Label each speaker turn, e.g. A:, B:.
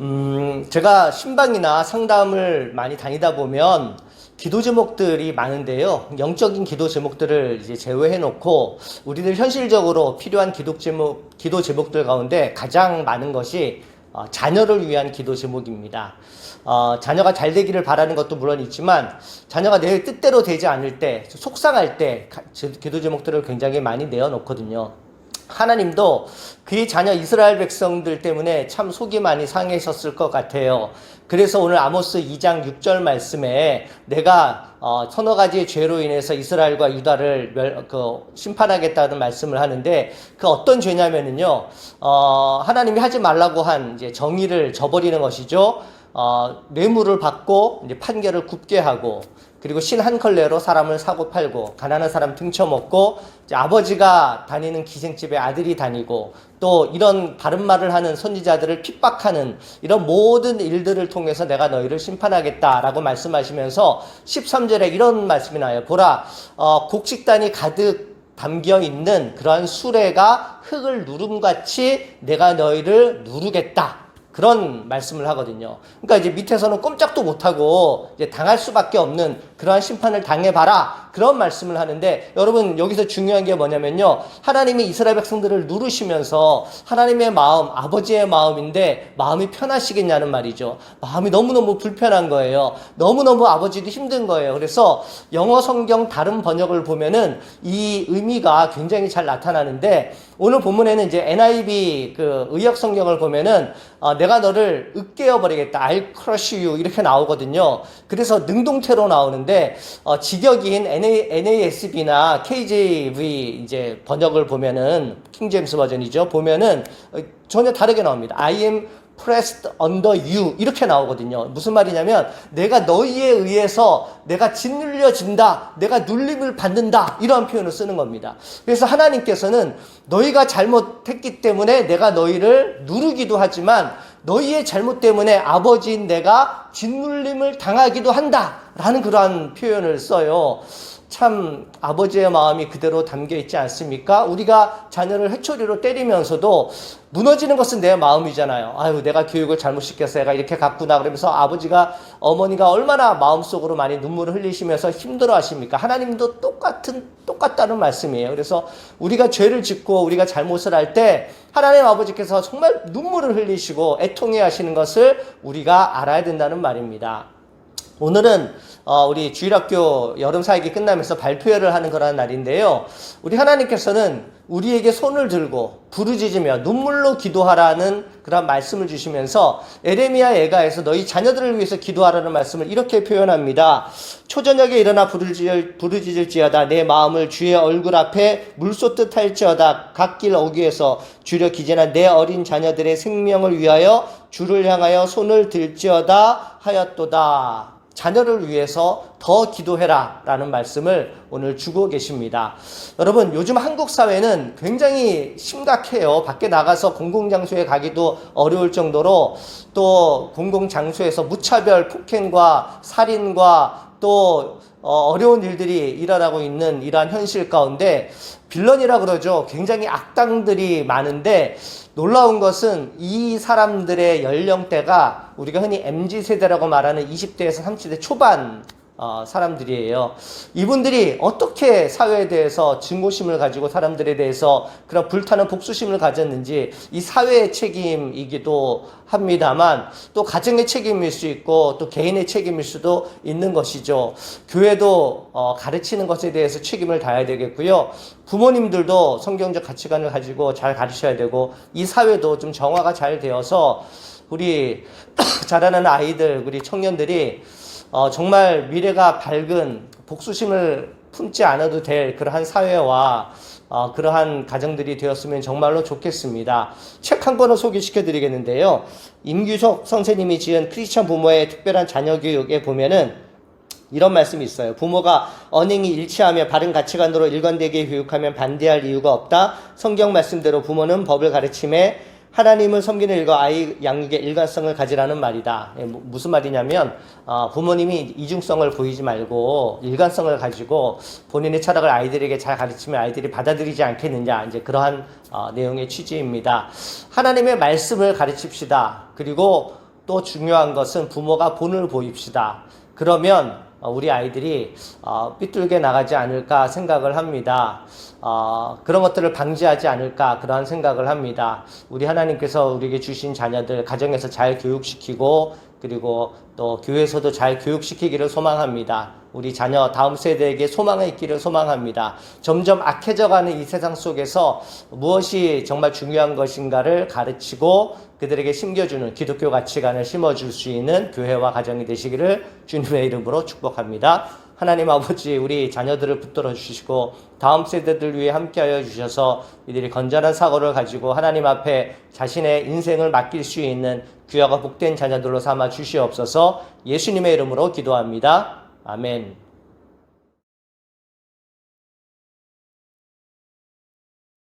A: 음, 제가 신방이나 상담을 많이 다니다 보면 기도 제목들이 많은데요. 영적인 기도 제목들을 이제 제외해 놓고 우리들 현실적으로 필요한 기도 제목, 기도 제목들 가운데 가장 많은 것이 어, 자녀를 위한 기도 제목입니다. 어, 자녀가 잘 되기를 바라는 것도 물론 있지만 자녀가 내 뜻대로 되지 않을 때 속상할 때 가- 제- 기도 제목들을 굉장히 많이 내어 놓거든요. 하나님도 그의 자녀 이스라엘 백성들 때문에 참 속이 많이 상해셨을 것 같아요. 그래서 오늘 아모스 2장 6절 말씀에 내가 어, 서너 가지의 죄로 인해서 이스라엘과 유다를 멸, 그, 심판하겠다는 말씀을 하는데 그 어떤 죄냐면은요, 어, 하나님이 하지 말라고 한 이제 정의를 저버리는 것이죠. 어, 뇌물을 받고 이제 판결을 굽게 하고 그리고 신 한 컬레로 사람을 사고 팔고 가난한 사람 등쳐먹고 아버지가 다니는 기생집에 아들이 다니고 또 이런 바른 말을 하는 선지자들을 핍박하는 이런 모든 일들을 통해서 내가 너희를 심판하겠다라고 말씀하시면서 13절에 이런 말씀이 나요. 보라 어, 곡식단이 가득 담겨 있는 그러한 수레가 흙을 누름같이 내가 너희를 누르겠다. 그런 말씀을 하거든요. 그러니까 이제 밑에서는 꼼짝도 못하고 이제 당할 수밖에 없는 그러한 심판을 당해봐라. 그런 말씀을 하는데 여러분 여기서 중요한 게 뭐냐면요. 하나님이 이스라엘 백성들을 누르시면서 하나님의 마음, 아버지의 마음인데 마음이 편하시겠냐는 말이죠. 마음이 너무너무 불편한 거예요. 너무너무 아버지도 힘든 거예요. 그래서 영어 성경 다른 번역을 보면은 이 의미가 굉장히 잘 나타나는데 오늘 본문에는 이제 NIV 그 의역 성경을 보면은 어, 내가 너를 으깨어 버리겠다. I'll crush you 이렇게 나오거든요. 그래서 능동태로 나오는데 어, 직역인 NA, NASB나 KJV 이제 번역을 보면은 킹제임스 버전이죠. 보면은 어, 전혀 다르게 나옵니다. I am pressed under you 이렇게 나오거든요. 무슨 말이냐면 내가 너희에 의해서 내가 짓눌려진다. 내가 눌림을 받는다. 이러한 표현을 쓰는 겁니다. 그래서 하나님께서는 너희가 잘못했기 때문에 내가 너희를 누르기도 하지만 너희의 잘못 때문에 아버지인 내가 짓눌림을 당하기도 한다. 라는 그러한 표현을 써요. 참 아버지의 마음이 그대로 담겨 있지 않습니까? 우리가 자녀를 해초리로 때리면서도 무너지는 것은 내 마음이잖아요. 아유, 내가 교육을 잘못 시켰어. 내가 이렇게 갔구나. 그러면서 아버지가, 어머니가 얼마나 마음속으로 많이 눈물을 흘리시면서 힘들어 하십니까? 하나님도 똑같은, 똑같다는 말씀이에요. 그래서 우리가 죄를 짓고 우리가 잘못을 할 때 하나님 아버지께서 정말 눈물을 흘리시고 애통해 하시는 것을 우리가 알아야 된다는 말입니다. 오늘은 어, 우리 주일학교 여름 사역이 끝나면서 발표회를 하는 그런 날인데요. 우리 하나님께서는 우리에게 손을 들고 부르짖으며 눈물로 기도하라는 그런 말씀을 주시면서 에레미야 예가에서 너희 자녀들을 위해서 기도하라는 말씀을 이렇게 표현합니다. 초저녁에 일어나 부르짖을, 부르짖을지어다 내 마음을 주의 얼굴 앞에 물쏟듯 할지어다 갓길 어귀에서 주려 기재한 내 어린 자녀들의 생명을 위하여 주를 향하여 손을 들지어다 하였도다. 자녀를 위해서 더 기도해라 라는 말씀을 오늘 주고 계십니다. 여러분, 요즘 한국 사회는 굉장히 심각해요. 밖에 나가서 공공장소에 가기도 어려울 정도로 또 공공장소에서 무차별 폭행과 살인과 또 어, 어려운 일들이 일어나고 있는 이러한 현실 가운데 빌런이라 그러죠. 굉장히 악당들이 많은데 놀라운 것은 이 사람들의 연령대가 우리가 흔히 MZ 세대라고 말하는 20대에서 30대 초반 어, 사람들이에요. 이분들이 어떻게 사회에 대해서 증오심을 가지고 사람들에 대해서 그런 불타는 복수심을 가졌는지 이 사회의 책임이기도 합니다만 또 가정의 책임일 수 있고 또 개인의 책임일 수도 있는 것이죠. 교회도 어, 가르치는 것에 대해서 책임을 다해야 되겠고요. 부모님들도 성경적 가치관을 가지고 잘 가르쳐야 되고 이 사회도 좀 정화가 잘 되어서 우리 자라는 아이들, 우리 청년들이 어, 정말 미래가 밝은 복수심을 품지 않아도 될 그러한 사회와 어, 그러한 가정들이 되었으면 정말로 좋겠습니다. 책 한 권을 소개시켜 드리겠는데요. 임규석 선생님이 지은 크리스천 부모의 특별한 자녀 교육에 보면은 이런 말씀이 있어요. 부모가 언행이 일치하며 바른 가치관으로 일관되게 교육하면 반대할 이유가 없다. 성경 말씀대로 부모는 법을 가르침에 하나님을 섬기는 일과 아이 양육의 일관성을 가지라는 말이다. 예, 뭐, 무슨 말이냐면 어, 부모님이 이중성을 보이지 말고 일관성을 가지고 본인의 철학을 아이들에게 잘 가르치면 아이들이 받아들이지 않겠느냐 이제 그러한 어, 내용의 취지입니다. 하나님의 말씀을 가르칩시다. 그리고 또 중요한 것은 부모가 본을 보입시다. 그러면 어, 우리 아이들이 어, 삐뚤게 나가지 않을까 생각을 합니다. 어, 그런 것들을 방지하지 않을까 그러한 생각을 합니다. 우리 하나님께서 우리에게 주신 자녀들 가정에서 잘 교육시키고 그리고 또 교회에서도 잘 교육시키기를 소망합니다. 우리 자녀 다음 세대에게 소망이 있기를 소망합니다. 점점 악해져가는 이 세상 속에서 무엇이 정말 중요한 것인가를 가르치고 그들에게 심겨주는 기독교 가치관을 심어줄 수 있는 교회와 가정이 되시기를 주님의 이름으로 축복합니다. 하나님 아버지 우리 자녀들을 붙들어 주시고 다음 세대들 위해 함께하여 주셔서 이들이 건전한 사고를 가지고 하나님 앞에 자신의 인생을 맡길 수 있는 귀하가 복된 자녀들로 삼아 주시옵소서 예수님의 이름으로 기도합니다. 아멘.